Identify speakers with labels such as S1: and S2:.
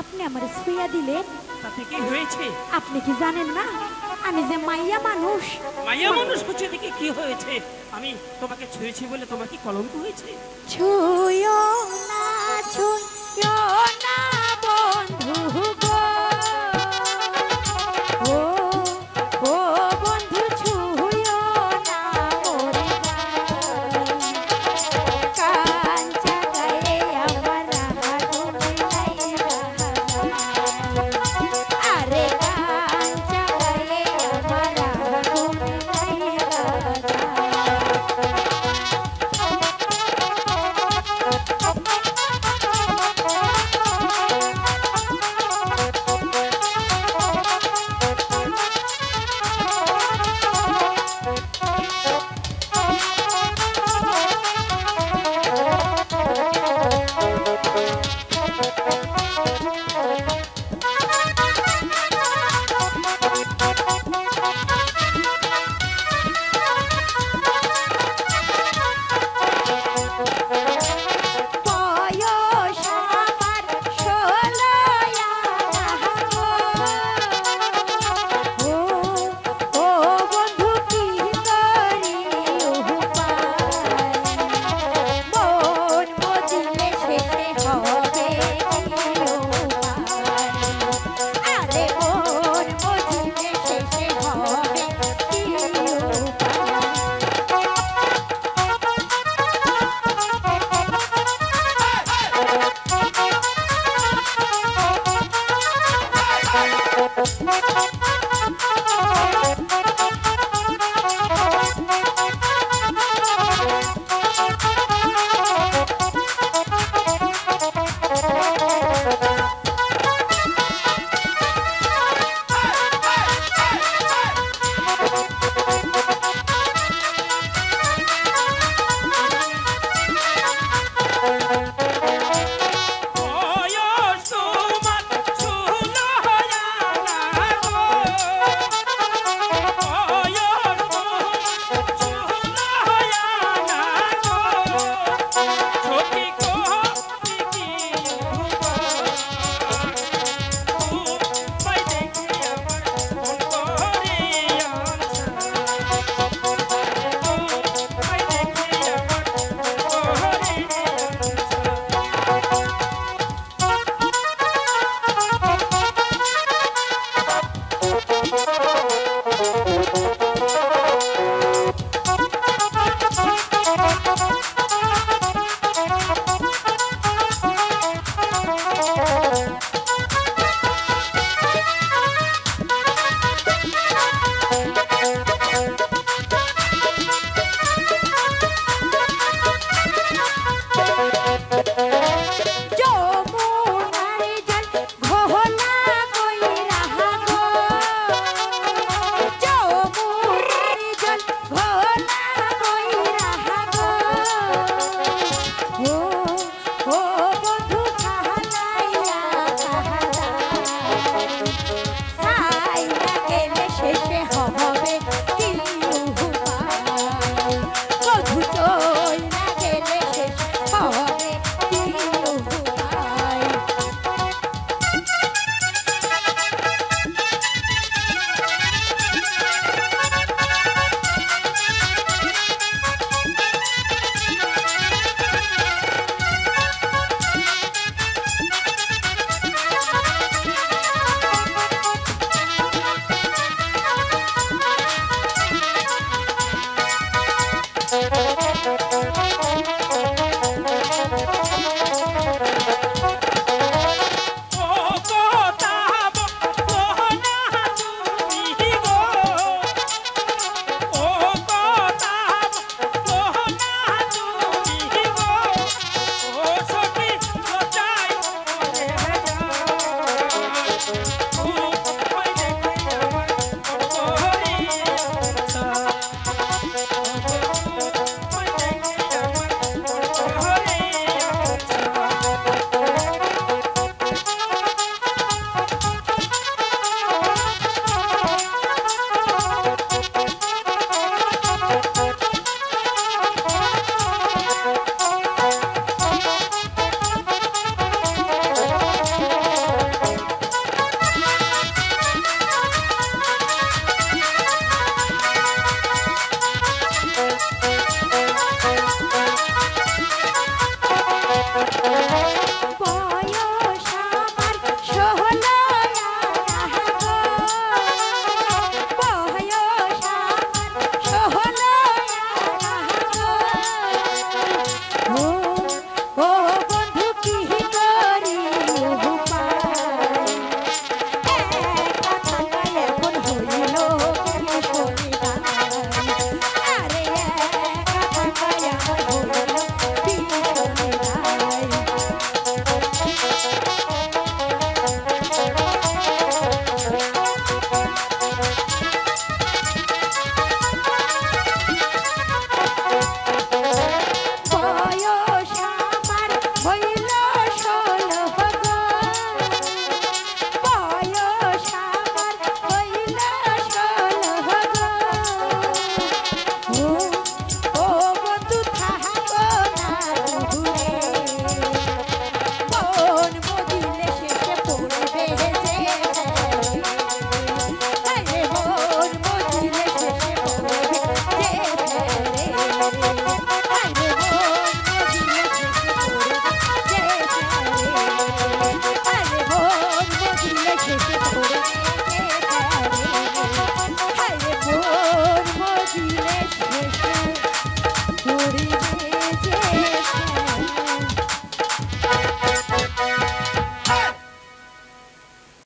S1: আপনি আমার সুইয়া দিলেন।
S2: তাতে কি হয়েছে?
S1: আপনি কি জানেন না? আমি যে মাইয়া মানুষ।
S2: মাইয়া মানুষ হচ্ছে দেখে কি হয়েছে? আমি তোমাকে ছুঁয়েছি বলে তোমার কি কলঙ্ক হয়েছে?
S1: ছুঁয়ো Thank you.
S3: ভোলা